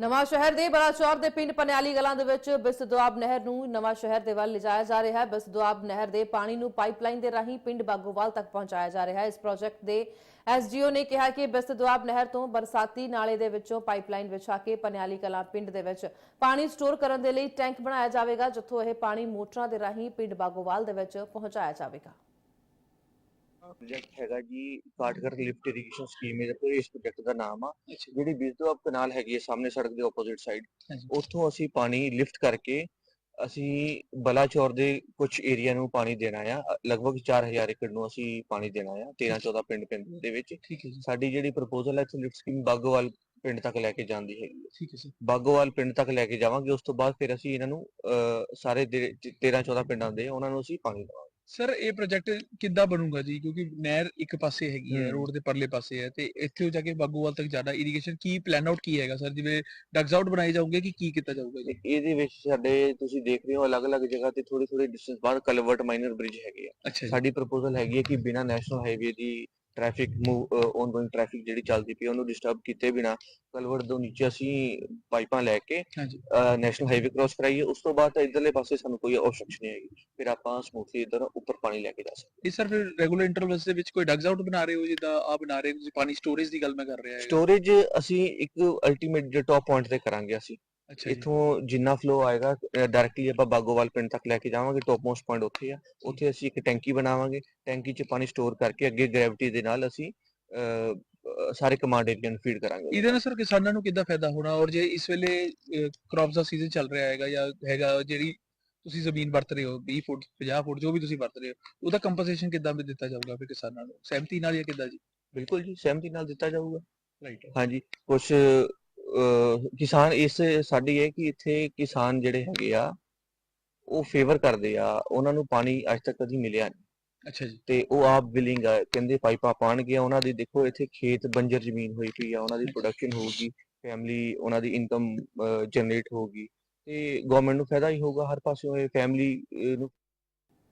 ਨਵਾਂ ਸ਼ਹਿਰ ਦੇ ਬਲਾਚੌਰ ਦੇ ਪਿੰਡ ਪਨਿਆਲੀ ਕਲਾਂ ਦੇ ਵਿੱਚ ਬਿਸਦੁਆਬ ਨਹਿਰ ਨੂੰ ਨਵਾਂ ਸ਼ਹਿਰ ਦੇ ਵੱਲ ਲਿਜਾਇਆ ਜਾ ਰਿਹਾ ਹੈ। ਬਿਸਦੁਆਬ ਨਹਿਰ ਦੇ ਪਾਣੀ ਨੂੰ ਪਾਈਪਲਾਈਨ ਦੇ ਰਾਹੀਂ ਪਿੰਡ ਬਾਗੋਵਾਲ ਤੱਕ ਪਹੁੰਚਾਇਆ ਜਾ ਰਿਹਾ ਹੈ। ਇਸ ਪ੍ਰੋਜੈਕਟ ਦੇ ਐਸਡੀਓ ਨੇ ਕਿਹਾ ਕਿ ਬਿਸਦੁਆਬ ਨਹਿਰ ਤੋਂ ਬਰਸਾਤੀ ਨਾਲੇ ਦੇ ਵਿੱਚੋਂ ਪਾਈਪਲਾਈਨ ਵਿਛਾ ਕੇ ਪਨਿਆਲੀ ਕਲਾਂ ਪਿੰਡ ਦੇ ਵਿੱਚ ਪਾਣੀ ਸਟੋਰ ਕਰਨ ਦੇ ਲਈ ਟੈਂਕ ਬਣਾਇਆ ਜਾਵੇਗਾ, ਜਿੱਥੋਂ ਇਹ ਪਾਣੀ ਮੋਟਰਾਂ ਦੇ ਰਾਹੀਂ ਪਿੰਡ ਬਾਗੋਵਾਲ ਦੇ ਵਿੱਚ ਪਹੁੰਚਾਇਆ ਜਾਵੇਗਾ। ਪ੍ਰੋਜੈਕਟ ਹੈਗਾ ਜੀ ਕਾਟਗਰ ਲਿਫਟ ਇਰੀਗੇਸ਼ਨ ਸਕੀਮ ਪੂਰੇ ਇਸ ਪ੍ਰੋਜੈਕਟ ਦਾ ਨਾਮ ਆ। ਜਿਹੜੀ ਬਿਜਦੋ ਆਪ ਕਨਾਲ ਹੈਗੀ ਹੈ ਸਾਹਮਣੇ ਸੜਕ ਦੇ ਆਪੋਜ਼ਿਟ ਸਾਈਡ। ਉੱਥੋਂ ਅਸੀਂ ਪਾਣੀ ਲਿਫਟ ਕਰਕੇ ਅਸੀਂ ਬਲਾਚੌਰ ਦੇ ਕੁਝ ਏਰੀਆ ਨੂੰ ਪਾਣੀ ਦੇਣਾ ਆ। ਲਗਭਗ 4000 ਏਕੜ ਨੂੰ ਅਸੀਂ ਪਾਣੀ ਦੇਣਾ ਆ 13 14 ਪਿੰਡ ਪਿੰਡ ਦੇ ਵਿੱਚ। ਠੀਕ ਹੈ ਜੀ। ਸਾਡੀ ਜਿਹੜੀ ਪ੍ਰਪੋਜ਼ਲ ਹੈ ਇੱਥੋਂ ਲਿਫਟ ਸਕੀਮ ਬਾਗੋਵਾਲ ਪਿੰਡ ਤੱਕ ਲੈ ਕੇ ਜਾਂਦੀ ਹੈ। ਠੀਕ ਹੈ ਸਰ। ਬਾਗੋਵਾਲ ਪਿੰਡ ਤੱਕ ਲੈ ਕੇ ਜਾਵਾਂਗੇ ਉਸ ਤੋਂ ਬਾਅਦ ਫਿਰ ਅਸੀਂ ਇਹਨਾਂ ਨੂੰ ਸਾਰੇ ਦੇ- 13 14 ਪਿੰਡਾਂ ਦੇ ਉਹਨਾਂ ਨੂੰ ਅਸੀਂ ਪਾਣੀ ਦੇਵਾਂਗੇ। ਸਰ ਇਹ ਪ੍ਰੋਜੈਕਟ ਕਿੱਦਾਂ ਬਣੂਗਾ ਜੀ? ਕਿਉਂਕਿ ਨਹਿਰ ਇੱਕ ਪਾਸੇ ਹੈਗੀ ਹੈ। ਰੋਡ ਦੇ ਪਰਲੇ ਪਾਸੇ ਹੈ ਤੇ ਇੱਥੇ ਜਾ ਕੇ ਬਾਗੂਵਾਲ ਤੱਕ ਜਾਣਾ ਇਰੀਗੇਸ਼ਨ ਕੀ ਪਲਾਨ ਆਊਟ ਕੀ ਹੈਗਾ ਸਰ ਜਿਵੇਂ ਡਗਸ ਆਊਟ ਬਣਾਏ ਜਾਓਗੇ ਕਿ ਕੀ ਕੀਤਾ ਜਾਊਗਾ ਜੀ? ਇਹਦੇ ਵਿੱਚ ਸਾਡੇ ਤੁਸੀਂ ਦੇਖ ਰਹੇ ਹੋ ਅਲੱਗ-ਅਲੱਗ ਜਗ੍ਹਾ ਤੇ ਥੋੜੀ ਥੋੜੀ ਡਿਸਟੈਂਸ ਬਾਅਦ ਕਲਵਰਟ ਮਾਈਨਰ ਬ੍ਰਿਜ ਹੈਗੇ ਆ ਸਾਡੀ ਪ੍ਰਪੋਜ਼ਲ ਹੈਗੀ ਹੈ ਕਿ ਬਿਨਾ ਨੈਸ਼ਨਲ ਹਾਈਵੇ ਦੀ ਟ੍ਰੈਫਿਕ ਮੂਵ ਔਨਗੋਇੰਗ ਟ੍ਰੈਫਿਕ ਜਿਹੜੀ ਚੱਲਦੀ ਪਈ ਉਹਨੂੰ ਡਿਸਟਰਬ ਕੀਤੇ ਬਿਨਾ ਕਲਵਰਟ ਤੋਂ ਨੀਚੇ ਅਸੀਂ ਪਾਈਪਾਂ ਲੈ ਕੇ ਨੈਸ਼ਨਲ ਹਾਈਵੇ ਕ੍ਰਾਸ ਕਰਾਈਏ। ਉਸ ਤੋਂ ਬਾਅਦ ਇਧਰਲੇ ਪਾਸੇ ਸਾਨੂੰ ਕੋਈ ਆਬਸਟ੍ਰਕਸ਼ਨ ਨਹੀਂ ਹੈਗੀ। ਫਿਰ ਆਪਾਂ ਸਮੂਥਲੀ ਇਧਰ ਉੱਪਰ ਪਾਣੀ ਲੈ ਕੇ ਜਾ ਸਕਦੇ ਇਹ ਸਰ ਫਿਰ ਰੈਗੂਲਰ ਇੰਟਰਵਲਸ ਦੇ ਵਿੱਚ ਕੋਈ ਡਗਸ ਆਊਟ ਬਣਾ ਰਹੇ ਹੋ ਜਿੱਦਾਂ ਆ ਬਣਾ ਰਹੇ ਹੋ ਤੁਸੀਂ ਪਾਣੀ ਸਟੋਰੇਜ ਦੀ ਗੱਲ ਮੈਂ ਕਰ ਰਿਹਾ ਹਾਂ ਸਟੋਰੇਜ ਅਸੀਂ ਇੱਕ ਅਲਟੀਮੇਟ ਜੋ ਟੌਪ ਪੁਆਇੰਟ ਤੇ ਕਰਾਂਗੇ ਅਸੀਂ। ਇਥੋਂ ਜਿੰਨਾ ਫਲੋ ਆਏਗਾ ਡਾਇਰੈਕਟਲੀ ਆਪਾਂ ਬਾਗੋਵਾਲ ਪਿੰਡ ਤੱਕ ਲੈ ਕੇ ਜਾਵਾਂਗੇ ਟੌਪ ਮੋਸਟ ਪੁਆਇੰਟ ਉੱਥੇ ਆ। ਉੱਥੇ ਅਸੀਂ ਇੱਕ ਟੈਂਕੀ ਬਣਾਵਾਂਗੇ ਟੈਂਕੀ 'ਚ ਪਾਣੀ ਸਟੋਰ ਕਰਕੇ ਅੱਗੇ ਗ੍ਰੈਵਿਟੀ ਦੇ ਨਾਲ ਅਸੀਂ ਸਾਰੇ ਕਮਾਂਡ ਏਰੀਆ ਨੂੰ ਫੀਡ ਕਰਾਂਗੇ। ਇਹਦੇ ਨਾਲ ਸਰ ਕਿਸਾਨਾਂ ਨੂੰ ਕਿੱਦਾਂ ਫਾਇਦਾ ਹੋਣਾ? ਔਰ ਜੇ ਇਸ ਵੇਲੇ ਕ੍ਰੌਪਸ ਦਾ ਸੀਜ਼ਨ ਚੱਲ ਰਿਹਾ ਹੈਗਾ ਜਾਂ ਹੈਗਾ ਜਿਹੜੀ ਤੁਸੀਂ ਜ਼ਮੀਨ ਵਰਤ ਰਹੇ ਹੋ 20 ਫੁੱਟ 50 ਫੁੱਟ ਜੋ ਵੀ ਤੁਸੀਂ ਵਰਤ ਰਹੇ ਹੋ ਉਹਦਾ ਕੰਪਨਸੇਸ਼ਨ ਕਿੱਦਾਂ ਵੀ ਦਿੱਤਾ ਜਾਊਗਾ ਫਿਰ ਕਿਸਾਨਾਂ ਨੂੰ? ਸਹਿਮਤੀ ਨਾਲ ਜਾਂ ਕਿੱਦਾਂ ਜੀ? ਬਿਲਕੁਲ ਜੀ ਸਹਿਮਤੀ ਨਾਲ ਦਿੱਤਾ ਜਾਊਗਾ। ਰਾਈਟ ਹਾਂਜੀ ਕੁਝ ਕਿਸਾਨ ਇਸ ਸਾਡੀ ਹੈ ਕਿ ਇੱਥੇ ਕਿਸਾਨ ਜਿਹੜੇ ਹੈਗੇ ਆ ਉਹ ਫੇਵਰ ਕਰਦੇ ਆ ਉਹਨਾਂ ਨੂੰ ਪਾਣੀ ਅੱਜ ਤੱਕ ਕਦੀ ਮਿਲਿਆ ਨਹੀਂ। ਅੱਛਾ ਜੀ। ਤੇ ਉਹ ਆਪ ਵਿਲਿੰਗ ਆ ਕਹਿੰਦੇ ਪਾਈਪਾਂ ਪਾਣਗੇ ਉਹਨਾਂ ਦੀ ਦੇਖੋ ਇੱਥੇ ਖੇਤ ਬੰਜਰ ਜ਼ਮੀਨ ਹੋਈ ਪਈ ਆ ਉਹਨਾਂ ਦੀ ਪ੍ਰੋਡਕਸ਼ਨ ਹੋਊਗੀ ਫੈਮਿਲੀ ਉਹਨਾਂ ਦੀ ਇਨਕਮ ਜਨਰੇਟ ਹੋਊਗੀ। ਤੇ ਗਵਰਨਮੈਂਟ ਨੂੰ ਫਾਇਦਾ ਹੀ ਹੋਊਗਾ ਹਰ ਪਾਸਿਓਂ ਇਹ ਫੈਮਿਲੀ ਨੂੰ